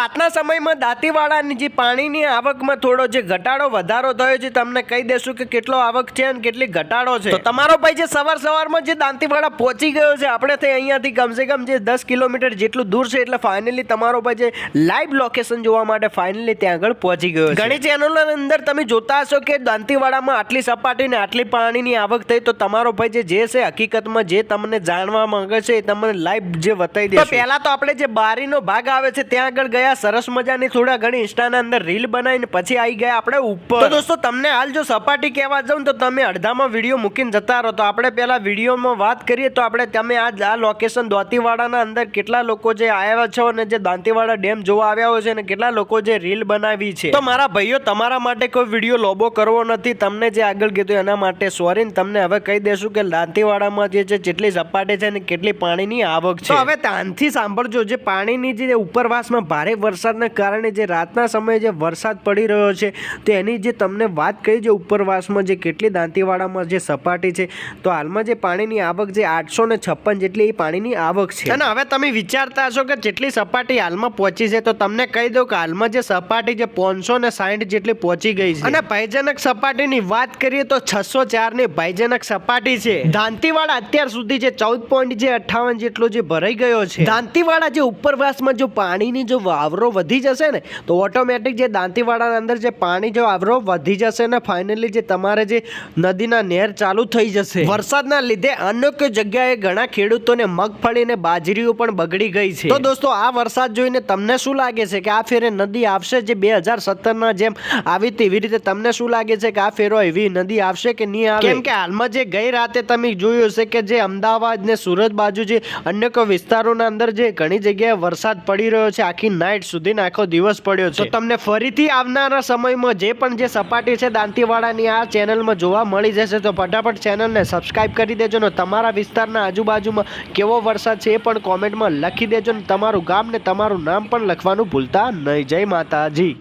રાતના સમયમાં દાંતીવાડાની જે પાણીની આવકમાં થોડો જે ઘટાડો વધારો થયો છે તમને કહી દેશું કે કેટલો આવક છે અને કેટલી ઘટાડો છે. તો તમારો ભાઈ જે સવાર સવારમાં જે દાંતીવાડા પહોંચી ગયો છે આપણે તે અહીંયાથી કમસે કમ જે દસ કિલોમીટર જેટલું દૂર છે એટલે ફાઇનલી તમારો ભાઈ જે લાઈવ લોકેશન જોવા માટે ફાઇનલી ત્યાં આગળ પહોંચી ગયો છે. ઘણી ચેનલો અંદર તમે જોતા હશો કે દાંતીવાડામાં આટલી સપાટી ને આટલી પાણીની આવક થઈ તો તમારો ભાઈ જે જે છે હકીકતમાં જે તમને જાણવા માંગે છે એ તમને લાઈવ જે બતાવી દેશે. પહેલા તો આપણે જે બારીનો ભાગ આવે છે ત્યાં આગળ ગયા સરસ મજાની થોડા ઘણી ઇન્સ્ટાના અંદર રીલ બનાવીને પછી આવી ગયા આપણે ઉપર. તો દોસ્તો તમને હાલ જો સપાટી કહેવા જાઉં તો તમે અડધામાં વીડિયો મૂકીને જતા રહો. તો આપણે પહેલા વિડીયોમાં વાત કરીએ તો આપણે તમે આ આ લોકેશન દોતીવાડાના અંદર કેટલા લોકો જે આવ્યા છો અને જે દાંતીવાડા ડેમ જોવા આવ્યા હોય છે અને કેટલા લોકો જે રીલ બનાવી છે. તો મારા ભાઈઓ તમારા માટે કોઈ વીડિયો લોબો કરવો નથી. તમને જે આગળ કીધું એના માટે સોરી તમને હવે કહી દેશું કે દાંતીવાડામાં જે છે જેટલી સપાટી છે અને કેટલી પાણીની આવક છે. હવે ત્યાંથી સાંભળજો જે પાણીની જે ઉપરવાસમાં ભારે વરસાદના કારણે જે રાતના સમયે જે વરસાદ પડી રહ્યો છે તો એની જે તમને વાત કરી જે ઉપરવાસમાં જે કેટલી દાંતીવાડામાં જે સપાટી છે તો હાલમાં જે પાણીની આવક જે આઠસો ને છપ્પન જેટલી એ પાણીની આવક છે. અને હવે તમે વિચારતા હશો કે જેટલી સપાટી હાલમાં પહોંચી છે તો તમને કહી દઉં કે હાલમાં જે સપાટી જે પાંચસો ને સાઠ જેટલી પહોંચી ગઈ છે. અને ભયજનક સપાટીની વાત કરીએ તો છસો ચારની ભયજનક સપાટી છે. દાંતીવાડા અત્યાર સુધી જે ચૌદ પોઈન્ટ જે અઠાવન જેટલો જે ભરાઈ ગયો છે. દાંતીવાડા જે ઉપરવાસમાં જો પાણીની જો વાવરો વધી જશે ને તો ઓટોમેટિક જે દાંતીવાડાના અંદર જે પાણી જો આવરો વધી જશે ને ફાઇનલી જે તમારે જે નદીના નહેર ચાલુ થઈ જશે. વરસાદના લીધે અનેક જગ્યાએ ઘણા ખેડૂતોને મગફળી અને બાજરીઓ પણ બગડી ગઈ છે. તો દોસ્તો આ વરસાદ જોઈને તમને શું લાગે છે કે આ ફેરે નદી આવશે જે બે હજાર સત્તરના જેમ આવી તેવી રીતે તમને શું લાગે છે કે આ ફેરો એવી નદી આવશે કે નહીં આવે? કેમ કે હાલમાં જે ગઈ રાતે તમે જોયું હશે કે જે અમદાવાદ ને સુરત બાજુ જે અનેક વિસ્તારોના અંદર જે ઘણી જગ્યાએ વરસાદ પડી રહ્યો છે આખી નાઇટ સુધી ને આખો દિવસ પડ્યો છે. તો તમને ફરીથી આવનારા સમયમાં જે પણ જે સપાટી છે દાંતીવાડાની આ ચેનલમાં જોવા મળી જશે તો ફટાફટ ચેનલને સબસ્ક્રાઇબ કરી દેજો ને તમારા વિસ્તારના આજુબાજુમાં કેવો વરસાદ છે એ પણ કોમેન્ટમાં લખી દેજો ને તમારું ગામ ને તમારું નામ પણ લખવાનું ભૂલતા નહીં. જય માતાજી.